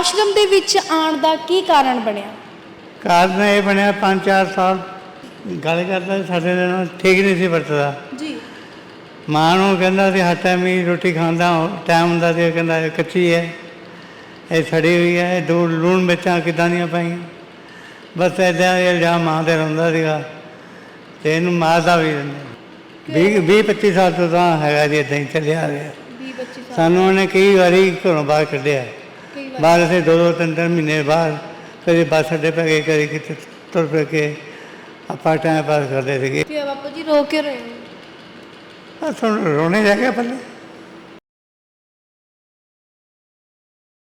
ਆਸ਼ਰਮ ਦੇ ਵਿੱਚ ਆਉਣ ਦਾ ਕੀ ਕਾਰਨ ਬਣਿਆ? ਕਾਰਨ ਇਹ ਬਣਿਆ 5-4 ਸਾਲ ਗੱਲ ਕਰਦਾ ਸਾਡੇ ਨਾਲ ਠੀਕ ਨਹੀਂ ਸੀ ਵਰਤਦਾ। ਜੀ। ਮਾਂ ਨੂੰ ਕਹਿੰਦਾ ਸੀ ਹਰ ਟਾਈਮ ਹੀ ਰੋਟੀ ਖਾਂਦਾ ਟਾਈਮ ਹੁੰਦਾ ਸੀ ਕਹਿੰਦਾ ਇਹ ਕੱਚੀ ਹੈ ਇਹ ਸੜੀ ਹੋਈ ਹੈ ਇਹ ਦੋ ਲੂਣ ਮਿਰਚਾਂ ਕਿੱਦਾਂ ਦੀਆਂ ਪਾਈਆਂ। ਬਸ ਇਹ ਇਲਜ਼ਾਮ ਮਾਂ ਤੇ ਲਾਉਂਦਾ ਸੀਗਾ ਤੇ ਇਹਨੂੰ ਮਾਰਦਾ ਵੀ ਰਹਿੰਦਾ। 20 20 25 ਸਾਲ ਤੋਂ ਤਾਂ ਹੈਗਾ ਜੀ ਇਦਾਂ ਹੀ ਚੱਲਿਆ ਆ ਰਿਹਾ। 20 25 ਸਾਨੂੰ ਉਹਨੇ ਕਈ ਵਾਰੀ ਘਰੋਂ ਬਾਹਰ ਕੱਢਿਆ। ਬਾਹਰ ਅਸੀਂ ਦੋ ਦੋ ਤਿੰਨ ਤਿੰਨ ਮਹੀਨੇ ਬਾਅਦ ਕਦੇ ਬੱਸ ਅੱਡੇ ਪੈ ਗਏ ਕਦੇ ਕਿਤੇ ਤੁਰ ਪੈ ਕੇ ਆਪਾਂ ਟਾਈਮ ਪਾਸ ਕਰਦੇ ਸੀਗੇ। ਕੀ ਹੋਇਆ ਬਾਪੂ ਜੀ ਰੋ ਕੇ ਰਹੇ? ਬਸ ਹੁਣ ਰੋਣੇ ਜਾ ਗਿਆ ਪੱਲੇ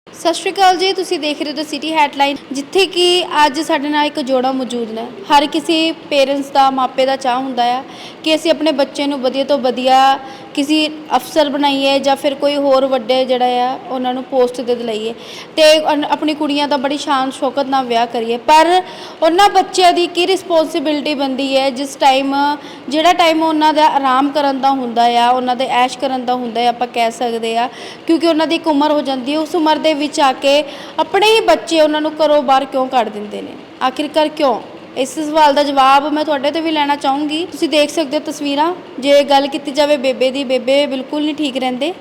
ਸਤਿ ਸ਼੍ਰੀ ਅਕਾਲ ਜੀ ਤੁਸੀਂ ਦੇਖ ਰਹੇ ਹੋ ਸਿਟੀ ਹੈਡਲਾਈਨ ਜਿੱਥੇ ਕਿ ਅੱਜ ਸਾਡੇ ਨਾਲ ਇੱਕ ਜੋੜਾ ਮੌਜੂਦ ਨੇ। ਹਰ ਕਿਸੇ ਪੇਰੈਂਟਸ ਦਾ ਮਾਪੇ ਦਾ ਚਾਹ ਹੁੰਦਾ ਆ ਕਿ ਅਸੀਂ ਆਪਣੇ ਬੱਚੇ ਨੂੰ ਵਧੀਆ ਤੋਂ ਵਧੀਆ ਕਿਸੇ ਅਫਸਰ ਬਣਾਈਏ ਜਾਂ ਫਿਰ ਕੋਈ ਹੋਰ ਵੱਡੇ ਜਿਹੜਾ ਆ, ਉਹਨਾਂ ਨੂੰ ਪੋਸਟ ਦੇ ਦਿਲਾਈਏ ਤੇ ਅਨ- ਆਪਣੀ ਕੁੜੀਆਂ ਦਾ ਬੜੀ ਸ਼ਾਨ ਸ਼ੌਕਤ ਨਾਲ ਵਿਆਹ ਕਰੀਏ। ਪਰ ਉਹਨਾਂ ਬੱਚਿਆਂ ਦੀ ਕੀ ਰਿਸਪੌਂਸਿਬਿਲਟੀ ਬੰਦੀ ਹੈ? ਜਿਸ ਟਾਈਮ ਜਿਹੜਾ ਟਾਈਮ ਉਹਨਾਂ ਦਾ ਆਰਾਮ ਕਰਨ ਦਾ ਹੁੰਦਾ ਆ, ਉਹਨਾਂ ਦੇ ਐਸ਼ ਕਰਨ ਦਾ ਹੁੰਦਾ ਹੈ ਆਪਾਂ ਕਹਿ ਸਕਦੇ ਆ, ਕਿਉਂਕਿ ਉਹਨਾਂ ਦੀ ਇੱਕ ਉਮਰ ਹੋ ਜਾਂਦੀ ਹੈ, ਉਸ ਉਮਰ ਦੇ ਵਿੱਚ ਆ ਕੇ ਆਪਣੇ ਹੀ ਬੱਚੇ ਉਹਨਾਂ ਨੂੰ ਘਰੋਂ ਬਾਹਰ ਕਿਉਂ ਕੱਢ ਦਿੰਦੇ ਨੇ? ਆਖਿਰਕਾਰ ਕਿਉਂ? ਇਸ ਸਵਾਲ ਦਾ ਜਵਾਬ ਮੈਂ ਤੁਹਾਡੇ ਤੋਂ ਵੀ ਲੈਣਾ ਚਾਹੂੰਗੀ। ਤੁਸੀਂ ਦੇਖ ਸਕਦੇ ਹੋ ਤਸਵੀਰਾਂ। ਜੇ ਗੱਲ ਕੀਤੀ ਜਾਵੇ ਬੇਬੇ ਦੀ ਬੇਬੇ ਬਿਲਕੁਲ ਨਹੀਂ ਠੀਕ ਰਹਿੰਦੇ।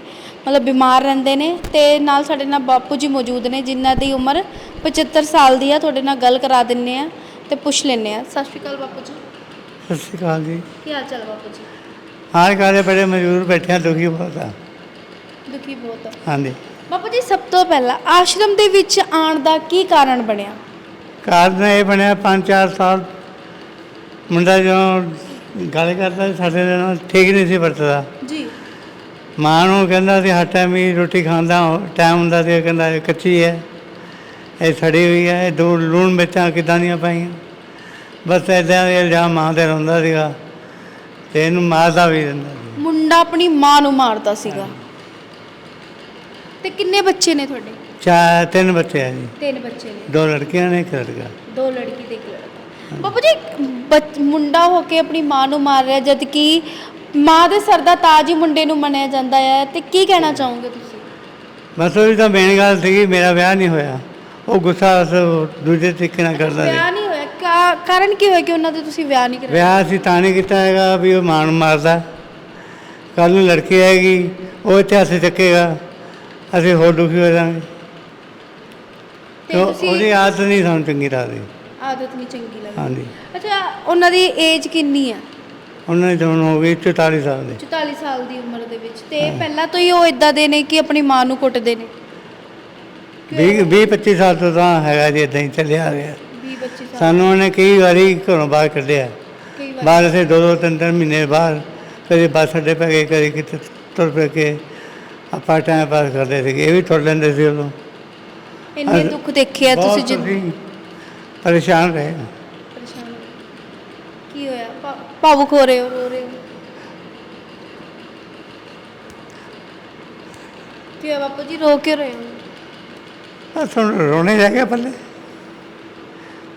ਮਤਲਬ ਬਿਮਾਰ ਰਹਿੰਦੇ ਨੇ ਤੇ ਨਾਲ ਸਾਡੇ ਨਾਲ ਬਾਪੂ ਜੀ ਮੌਜੂਦ ਨੇ ਜਿਨ੍ਹਾਂ ਦੀ ਉਮਰ 75 ਸਾਲ ਦੀ ਆ। ਤੁਹਾਡੇ ਨਾਲ ਗੱਲ ਕਰਾ ਦਿੰਨੇ ਆ ਤੇ ਪੁੱਛ ਲੈਂਦੇ ਆ। ਸਤਿ ਸ਼੍ਰੀ ਅਕਾਲ ਬਾਪੂ ਜੀ। ਸਤਿ ਸ਼੍ਰੀ ਅਕਾਲ ਜੀ। ਕੀ ਹਾਲ ਚਾਲ ਬਾਪੂ ਜੀ? ਹਾਲ ਕਾਲੇ ਬੜੇ ਮਜ਼ਦੂਰ ਬੈਠੇ ਆ ਦੁਖੀ ਬਹੁਤ ਆ। ਦੁਖੀ ਬਹੁਤ ਆ। ਹਾਂਜੀ। ਬਾਪੂ ਜੀ ਸਭ ਤੋਂ ਪਹਿਲਾਂ ਆਸ਼ਰਮ ਦੇ ਵਿੱਚ ਆਉਣ ਦਾ ਕੀ ਕਾਰਨ ਬਣਿਆ? ਕਾਰਨ ਇਹ ਬਣਿਆ 5-4 ਸਾਲ। ਮੁੰਡਾ ਜਦੋਂ ਗੱਲ ਕਰਦਾ ਸੀ, ਸਾਡੇ ਨਾਲ ਠੀਕ ਨਹੀਂ ਸੀ ਵਰਤਦਾ। ਜੀ। ਮਾਂ ਨੂੰ ਕਹਿੰਦਾ ਸੀ ਹਰ ਟਾਈਮ ਹੀ ਰੋਟੀ ਖਾਂਦਾ ਟਾਈਮ ਹੁੰਦਾ ਸੀ ਕਹਿੰਦਾ ਇਹ ਕੱਚੀ ਹੈ ਇਹ ਸੜੀ ਹੋਈ ਹੈ ਇਹ ਦੋ ਲੂਣ ਮਿਰਚਾਂ ਕਿੱਦਾਂ ਦੀਆਂ ਪਾਈਆਂ। ਬਸ ਇਹ ਇਲਜ਼ਾਮ ਮਾਂ ਤੇ ਲਾਉਂਦਾ ਸੀਗਾ ਤੇ ਇਹਨੂੰ ਮਾਰਦਾ ਵੀ ਰਹਿੰਦਾ ਸੀ। ਮੁੰਡਾ ਆਪਣੀ ਮਾਂ ਨੂੰ ਮਾਰਦਾ ਸੀਗਾ। ਤੇ ਕਿੰਨੇ ਬੱਚੇ ਨੇ ਤੁਹਾਡੇ? ਚਾਰ ਤਿੰਨ ਬੱਚੇ ਆ ਜੀ। ਤਿੰਨ ਬੱਚੇ ਨੇ। ਦੋ ਲੜਕੀਆਂ ਨੇ ਇੱਕ ਲੜਕਾ। ਦੋ ਲੜਕੀ ਤੇ ਇੱਕ ਲੜਕਾ। ਬਾਪੂ ਜੀ ਬੱਚ- ਮੁੰਡਾ ਹੋ ਕੇ ਆਪਣੀ ਮਾਂ ਨੂੰ ਮਾਰ ਰਿਹਾ ਜਦ ਕਿ ਮਾਂ ਦੇ ਸਰ ਦਾ ਤਾਜ ਹੀ ਮੁੰਡੇ ਨੂੰ ਮੰਨਿਆ ਜਾਂਦਾ ਹੈ ਤੇ ਕੀ ਕਹਿਣਾ ਚਾਹੋਗੇ ਤੁਸੀਂ? ਬਸ ਉਹਦੀ ਤਾਂ ਮੇਨ ਗੱਲ ਸੀਗੀ ਮੇਰਾ ਵਿਆਹ ਨਹੀਂ ਹੋਇਆ। ਉਹ ਗੁੱਸਾ ਉਸ ਦੂਜੇ ਤਰੀਕੇ ਨਾਲ ਕਰਦਾ ਸੀ ਵਿਆਹ ਨਹੀਂ ਹੋਇਆ। ਕਾ- ਕਾਰਨ ਕੀ ਹੋਇਆ ਕਿ ਉਹਨਾਂ ਦੇ ਤੁਸੀਂ ਵਿਆਹ ਨਹੀਂ ਕਰਾਇਆ? ਵਿਆਹ ਅਸੀਂ ਤਾਂ ਨਹੀਂ ਕੀਤਾ ਹੈਗਾ ਵੀ ਉਹ ਮਾਂ ਨੂੰ ਮਾਰਦਾ। ਕੱਲ ਨੂੰ ਲੜਕੀ ਆਏਗੀ ਉਹ ਇੱਥੇ ਹੱਥ ਚੱਕੇਗਾ। ਅਸੀਂ ਹੋਰ ਦੁਖੀ ਹੋ ਜਾਵਾਂਗੇ। ਤੇ ਤੁਸੀਂ ਉਹਦੀ ਆਦਤ ਨਹੀਂ ਸਾਨੂੰ ਚੰਗੀ ਲੱਗਦੀ। ਆਦਤ ਨਹੀਂ ਚੰਗੀ ਲੱਗਦੀ। ਹਾਂਜੀ। ਅੱਛਾ ਉਹਨਾਂ ਦੀ ਏਜ ਕਿੰਨੀ ਆ? ਉਹਨਾਂ ਦੀ ਤਾਂ ਹੁਣ ਹੋ ਗਈ 44 ਸਾਲ ਦੀ। 44 ਸਾਲ ਦੀ ਉਮਰ ਦੇ ਵਿੱਚ। ਤੇ ਪਹਿਲਾਂ ਤੋਂ ਹੀ ਉਹ ਇਦਾਂ ਦੇ ਨੇ ਕਿ ਆਪਣੀ ਮਾਂ ਨੂੰ ਕੁੱਟਦੇ ਨੇ? 20 20 25 ਸਾਲ ਤੋਂ ਤਾਂ ਹੈਗਾ ਜੀ ਇਦਾਂ ਹੀ ਚੱਲਿਆ ਆ ਰਿਹਾ। 20 25 ਸਾਲ। ਸਾਨੂੰ ਉਹਨੇ ਕਈ ਵਾਰੀ ਘਰੋਂ ਬਾਹਰ ਕੱਢਿਆ। ਕਈ ਵਾਰ। ਬਾਹਰ ਅਸੀਂ ਦੋ ਦੋ ਤਿੰਨ ਤਿੰਨ ਮਹੀਨੇ ਬਾਅਦ ਕਦੇ ਬੱਸ ਅੱਡੇ ਪੈ ਗਏ ਕਦੇ ਕਿਤੇ ਤੁਰ ਪੈ ਕੇ ਆਪਾਂ ਟਾਈਮ ਪਾਸ ਕਰਦੇ ਸੀਗੇ। ਇਹ ਵੀ ਤੁਰ ਲੈਂਦੇ ਸੀ ਉਦੋਂ ਇੰਨੇ ਦੁੱਖ ਦੇਖੇ ਆ ਤੁਸੀਂ ਬਹੁਤ ਜਿੰਨ ਅਸੀਂ ਪਰੇਸ਼ਾਨ ਰਹੇ ਪਰੇਸ਼ਾਨ। ਕੀ ਹੋਇਆ? ਭਾ- ਭਾਵੁਕ ਹੋ ਰਹੇ ਹੋ ਰੋ ਰਹੇ ਹੋ? ਕੀ ਹੋਇਆ ਬਾਪੂ ਜੀ? ਰੋ ਕੇ ਰਹੇ ਹੋ? ਬਸ ਹੁਣ ਰੋਣੇ ਜਾ ਗਿਆ ਪੱਲੇ।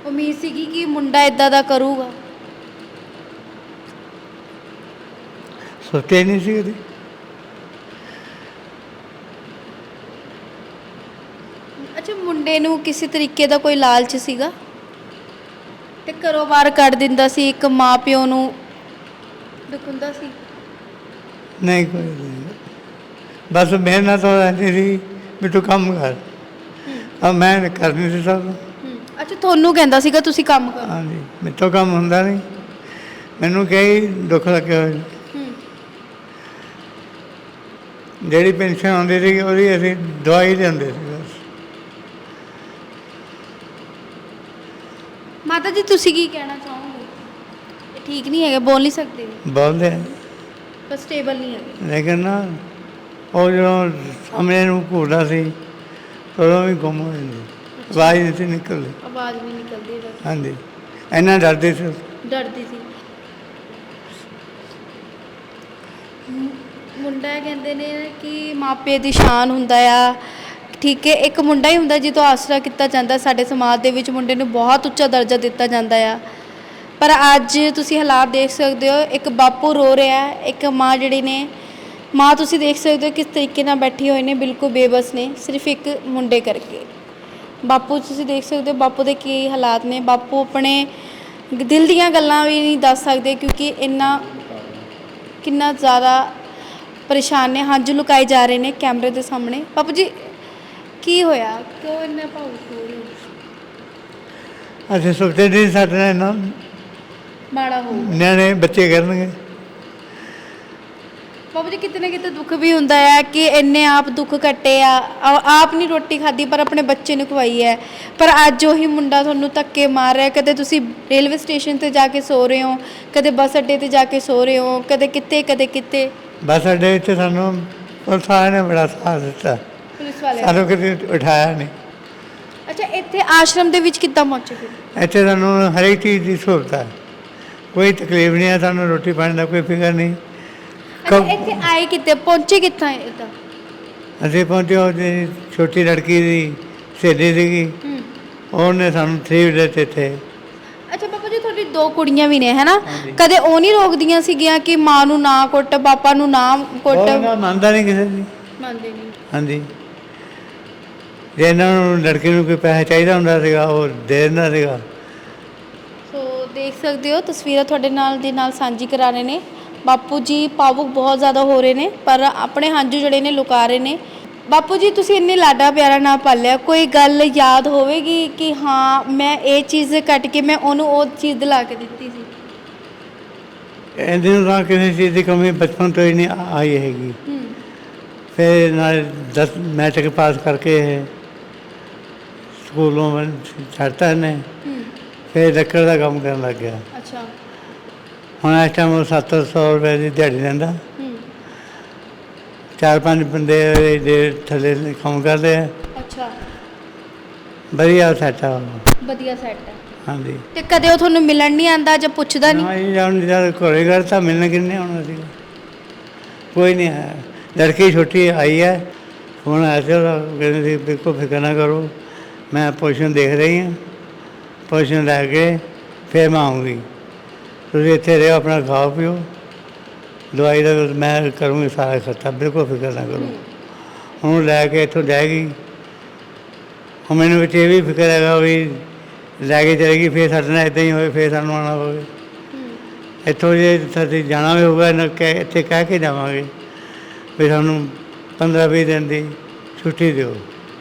ਉਮੀਦ ਸੀਗੀ ਕਿ ਮੁੰਡਾ ਇਦਾਂ ਦਾ ਕਰੂਗਾ। ਹੀ ਨਹੀਂ ਸੀ ਕਦੀ। ਅੱਛਾ ਮੁੰਡੇ ਨੂੰ ਕਿਸੇ ਤਰੀਕੇ ਦਾ ਕੋਈ ਲਾਲਚ ਸੀਗਾ? ਤੇ ਘਰੋਂ ਬਾਹਰ ਕੱਢ ਦਿੰਦਾ ਸੀ ਇੱਕ ਮਾਂ ਪਿਓ ਨੂੰ ਦੁੱਖ ਹੁੰਦਾ ਸੀ। ਨਹੀਂ ਕੋਈ ਨਹੀਂ। ਬਸ ਮੇਰੇ ਨਾਲ ਤਾਂ ਰਹਿੰਦੀ ਸੀ ਵੀ ਤੂੰ ਕੰਮ ਕਰ। ਆ ਮੈਂ ਕਰ ਨਹੀਂ ਸੀ ਸਕਦਾ ਹੂੰ। ਅੱਛਾ ਤੁਹਾਨੂੰ ਕਹਿੰਦਾ ਸੀਗਾ ਤੁਸੀਂ ਕੰਮ ਕਰੋ। ਹਾਂਜੀ ਮੇਰੇ ਤੋਂ ਕੰਮ ਹੁੰਦਾ ਨਹੀਂ ਮੈਨੂੰ ਕਈ ਦੁੱਖ ਲੱਗਿਆ ਹੋਇਆ। ਹੂੰ। ਜਿਹੜੀ ਪੈਨਸ਼ਨ ਆਉਂਦੀ ਸੀ ਉਹਦੀ ਅਸੀਂ ਦਵਾਈ ਲੈਂਦੇ ਸੀ ਬਸ ਮਾਤਾ ਜੀ ਤੁਸੀਂ ਕੀ ਕਹਿਣਾ ਚਾਹੋਗੇ? ਇਹ ਠੀਕ ਨਹੀਂ ਹੈਗਾ ਬੋਲ ਨਹੀਂ ਸਕਦੇ। ਬੋਲਦੇ ਆ। ਪਰ ਸਟੇਬਲ ਨਹੀਂ ਹੈਗੇ। ਲੇਕਿਨ ਨਾ ਉਹ ਜਦੋਂ ਸਾਹਮਣੇ ਨੂੰ ਘੂਰਦਾ ਸੀ ਉਦੋਂ ਵੀ ਗੁੰਮ ਹੋ ਜਾਂਦੀ। ਆਵਾਜ਼ ਨਹੀਂ ਸੀ ਨਿਕਲਦੀ। ਆਵਾਜ਼ ਨਹੀਂ ਨਿਕਲਦੀ ਬਸ। ਹਾਂਜੀ। ਇੰਨਾ ਡਰਦੇ ਸੀ। ਡਰਦੀ ਸੀ। ਮੁੰਡਾ ਕਹਿੰਦੇ ਨੇ ਕਿ ਮਾਪੇ ਦੀ ਸ਼ਾਨ ਹੁੰਦਾ ਆ। ਠੀਕ ਹੈ, ਇੱਕ ਮੁੰਡਾ ਹੀ ਹੁੰਦਾ ਜਿਹਤੋਂ ਆਸਰਾ ਕੀਤਾ ਜਾਂਦਾ ਸਾਡੇ ਸਮਾਜ ਦੇ ਵਿੱਚ, ਮੁੰਡੇ ਨੂੰ ਬਹੁਤ ਉੱਚਾ ਦਰਜਾ ਦਿੱਤਾ ਜਾਂਦਾ ਆ। ਪਰ ਅੱਜ ਤੁਸੀਂ ਹਾਲਾਤ ਦੇਖ ਸਕਦੇ ਹੋ, ਇੱਕ ਬਾਪੂ ਰੋ ਰਿਹਾ, ਇੱਕ ਮਾਂ ਜਿਹੜੀ ਨੇ, ਮਾਂ ਤੁਸੀਂ ਦੇਖ ਸਕਦੇ ਹੋ ਕਿਸ ਤਰੀਕੇ ਨਾਲ ਬੈਠੀ ਹੋਏ ਨੇ, ਬਿਲਕੁਲ ਬੇਬਸ ਨੇ, ਸਿਰਫ ਇੱਕ ਮੁੰਡੇ ਕਰਕੇ। ਬਾਪੂ ਤੁਸੀਂ ਦੇਖ ਸਕਦੇ ਹੋ, ਬਾਪੂ ਦੇ ਕੀ ਹਾਲਾਤ ਨੇ, ਬਾਪੂ ਆਪਣੇ ਦਿਲ ਦੀਆਂ ਗੱਲਾਂ ਵੀ ਨਹੀਂ ਦੱਸ ਸਕਦੇ ਕਿਉਂਕਿ ਇੰਨਾ, ਕਿੰਨਾ ਜ਼ਿਆਦਾ ਪਰੇਸ਼ਾਨ ਨੇ, ਹੰਝੂ ਲੁਕਾਏ ਜਾ ਰਹੇ ਨੇ ਕੈਮਰੇ ਦੇ ਸਾਹਮਣੇ। ਬਾਪੂ ਜੀ ਕੀ ਹੋਇਆ? ਕਿਉਂ ਇੰਨਾ ਭਾਵੁਕ ਹੋ ਰਹੇ ਹੋ? ਅਸੀਂ ਸੋਚਦੇ ਨਹੀਂ ਸਾਡੇ ਨਾਲ ਇੰਨਾ ਮਾੜਾ ਹੋ ਨਿਆਣੇ ਬੱਚੇ ਕਰਨਗੇ। ਬਾਬੂ ਜੀ ਕਿਤੇ ਨਾ ਕਿਤੇ ਦੁੱਖ ਵੀ ਹੁੰਦਾ ਹੈ ਕਿ ਇੰਨੇ ਆਪ ਦੁੱਖ ਕੱਟੇ ਆ। ਆ- ਆਪ ਨਹੀਂ ਰੋਟੀ ਖਾਧੀ ਪਰ ਆਪਣੇ ਬੱਚੇ ਨੂੰ ਖਵਾਈ ਹੈ। ਪਰ ਅੱਜ ਉਹੀ ਮੁੰਡਾ ਤੁਹਾਨੂੰ ਧੱਕੇ ਮਾਰ ਰਿਹਾ। ਕਦੇ ਤੁਸੀਂ ਰੇਲਵੇ ਸਟੇਸ਼ਨ ਤੇ ਜਾ ਕੇ ਸੋ ਰਹੇ ਹੋ ਕਦੇ ਬੱਸ ਅੱਡੇ ਤੇ ਜਾ ਕੇ ਸੋ ਰਹੇ ਹੋ ਕਦੇ ਕਿਤੇ ਕਦੇ ਕਿਤੇ। ਬਸ ਅੱਡੇ ਵਿੱਚ ਸਾਨੂੰ ਪੁਲਿਸ ਵਾਲਿਆਂ ਨੇ ਬੜਾ ਸਾਥ ਦਿੱਤਾ। ਪੁਲਿਸ ਵਾਲੇ ਸਾਨੂੰ ਕਿਤੇ ਉਠਾਇਆ ਨਹੀਂ। ਅੱਛਾ ਇੱਥੇ ਆਸ਼ਰਮ ਦੇ ਵਿੱਚ ਕਿੱਦਾਂ ਪਹੁੰਚੇ ਫਿਰ? ਇੱਥੇ ਸਾਨੂੰ ਹਰੇਕ ਚੀਜ਼ ਦੀ ਸਹੂਲਤ ਹੈ ਕੋਈ ਤਕਲੀਫ ਨਹੀਂ ਹੈ ਸਾਨੂੰ ਰੋਟੀ ਪਾਣੀ ਦਾ ਕੋਈ ਫਿਕਰ ਨਹੀਂ। ਅੱਛਾ ਕਬ- ਇੱਥੇ ਆਏ ਕਿਤੇ ਪਹੁੰਚੇ ਕਿੱਥਾਂ ਇਦਾਂ ਅਸੀਂ ਪਹੁੰਚੇ ਉਹ ਜਿਹੜੀ ਛੋਟੀ ਲੜਕੀ ਦੀ ਸਹੇਲੀ ਸੀਗੀ। ਹੂੰ। ਉਹਨੇ ਸਾਨੂੰ ਥ੍ਰੀ ਵੀਲਰ ਤੇ ਇੱਥੇ ਅੱਛਾ ਬਾਬਾ ਜੀ ਤੁਹਾਡੀ ਦੋ ਕੁੜੀਆਂ ਵੀ ਨੇ ਹੈਨਾ ਕਦੇ ਉਹ ਨਹੀਂ ਰੋਕਦੀਆਂ ਸੀਗੀਆਂ ਕਿ ਮਾਂ ਨੂੰ ਨਾ ਕੁੱਟ ਪਾਪਾ ਨੂੰ ਨਾ ਕੁੱਟ? ਉਹ ਨਾ ਮੰਨਦਾ ਨਹੀਂ ਕਿਸੇ ਦੀ। ਮੰਨਦੇ ਨਹੀਂ। ਹਾਂਜੀ। ਜੇ ਇਹਨਾਂ ਨੂੰ ਲੜਕੀ ਨੂੰ ਕੋਈ ਪੈਸਾ ਚਾਹੀਦਾ ਹੁੰਦਾ ਸੀਗਾ ਉਹ ਦੇ ਦਿੰਦਾ ਸੀਗਾ। ਸੋ ਦੇਖ ਸਕਦੇ ਹੋ ਤਸਵੀਰਾਂ ਤੁਹਾਡੇ ਨਾਲ ਦੇ ਨਾਲ ਸਾਂਝੀ ਕਰਾ ਰਹੇ ਨੇ। ਬਾਪੂ ਜੀ ਭਾਵੁਕ ਬਹੁਤ ਜ਼ਿਆਦਾ ਹੋ ਰਹੇ ਨੇ ਪਰ ਆਪਣੇ ਹੰਝੂ ਜਿਹੜੇ ਨੇ ਲੁਕਾ ਰਹੇ ਨੇ। ਬਾਪੂ ਜੀ ਤੁਸੀਂ ਇੰਨੇ ਲਾਡਾ ਪਿਆਰਾ ਨਾਲ ਪਾਲਿਆ ਕੋਈ ਗੱਲ ਯਾਦ ਹੋਵੇਗੀ ਕਿ ਹਾਂ ਮੈਂ ਇਹ ਚੀਜ਼ ਕੱਟ ਕੇ ਮੈਂ ਉਹਨੂੰ ਉਹ ਚੀਜ਼ ਦਿਲਾ ਕੇ ਦਿੱਤੀ ਸੀ? ਇਹਦੇ ਨੂੰ ਤਾਂ ਕਿਸੇ ਚੀਜ਼ ਦੀ ਕਮੀ ਬਚਪਨ ਤੋਂ ਹੀ ਨਹੀਂ ਆਈ ਹੈਗੀ। ਹੂੰ। ਫਿਰ ਨਾਲ 10 ਮੈਟ੍ਰਿਕ ਪਾਸ ਕਰਕੇ ਸਕੂਲੋਂ ਮੈਂ ਛੱਡਤਾ ਹੂੰ। ਫਿਰ ਲੱਕੜ ਦਾ ਕੰਮ ਕਰਨ ਲੱਗ ਗਿਆ। ਅੱਛਾ। ਹੁਣ ਇਸ ਟਾਈਮ ਉਹ 700 ਰੁਪਏ ਦੀ ਦਿਹਾੜੀ ਲੈਂਦਾ। ਚਾਰ ਪੰਜ ਬੰਦੇ ਦੇ ਥੱਲੇ ਕੰਮ ਕਰਦੇ ਆ। ਅੱਛਾ। ਵਧੀਆ ਸੈਟ ਆ ਵਧੀਆ ਸੈੱਟ ਹਾਂਜੀ। ਤੇ ਕਦੇ ਉਹ ਤੁਹਾਨੂੰ ਮਿਲਣ ਨਹੀਂ ਆਂਦਾ ਜਾਂ ਪੁੱਛਦਾ ਨਹੀਂ? ਹਾਂ ਇਹ ਹੁਣ ਜਦ ਘਰੇ ਘਰ ਤਾਂ ਮਿਲਣ ਕਿੰਨੇ ਆਉਣਾ ਸੀ ਕੋਈ ਨਹੀਂ ਆਇਆ ਲੜਕੀ ਛੋਟੀ ਆਈ ਹੈ। ਹੁਣ ਆਇਆ ਸੀ ਉਹਦਾ ਕਹਿੰਦੇ ਸੀ ਬਿਲਕੁਲ ਫਿਕਰ ਨਾ ਕਰੋ। ਮੈਂ ਪੋਜੀਸ਼ਨ ਦੇਖ ਰਹੀ ਹਾਂ। ਪੋਜੀਸ਼ਨ ਲੈ ਕੇ ਫਿਰ ਮੈਂ ਆਉਂਗੀ। ਤੁਸੀਂ ਇੱਥੇ ਰਹੋ, ਆਪਣਾ ਖਾਓ ਪੀਓ। ਦਵਾਈ ਦਾ ਮੈਂ ਕਰੂੰਗੀ ਸਾਰਾ ਖਰਚਾ, ਬਿਲਕੁਲ ਫਿਕਰ ਨਾ ਕਰੋ। ਹੁਣ ਲੈ ਕੇ ਇੱਥੋਂ ਜਾਏਗੀ। ਹੁਣ ਮੈਨੂੰ ਵਿੱਚ ਇਹ ਵੀ ਫਿਕਰ ਹੈਗਾ ਵੀ ਲੈ ਕੇ ਚਲੇਗੀ, ਫਿਰ ਸਾਡੇ ਨਾਲ ਇਦਾਂ ਹੀ ਹੋਵੇ, ਫਿਰ ਸਾਨੂੰ ਆਉਣਾ ਪਵੇ। ਇੱਥੋਂ ਜੇ ਅਸੀਂ ਜਾਣਾ ਵੀ ਹੋਊਗਾ ਨਾ ਕਹਿ, ਇੱਥੇ ਕਹਿ ਕੇ ਜਾਵਾਂਗੇ। ਵੀ ਸਾਨੂੰ 15 20 ਦਿਨ ਦੀ ਛੁੱਟੀ ਦਿਓ।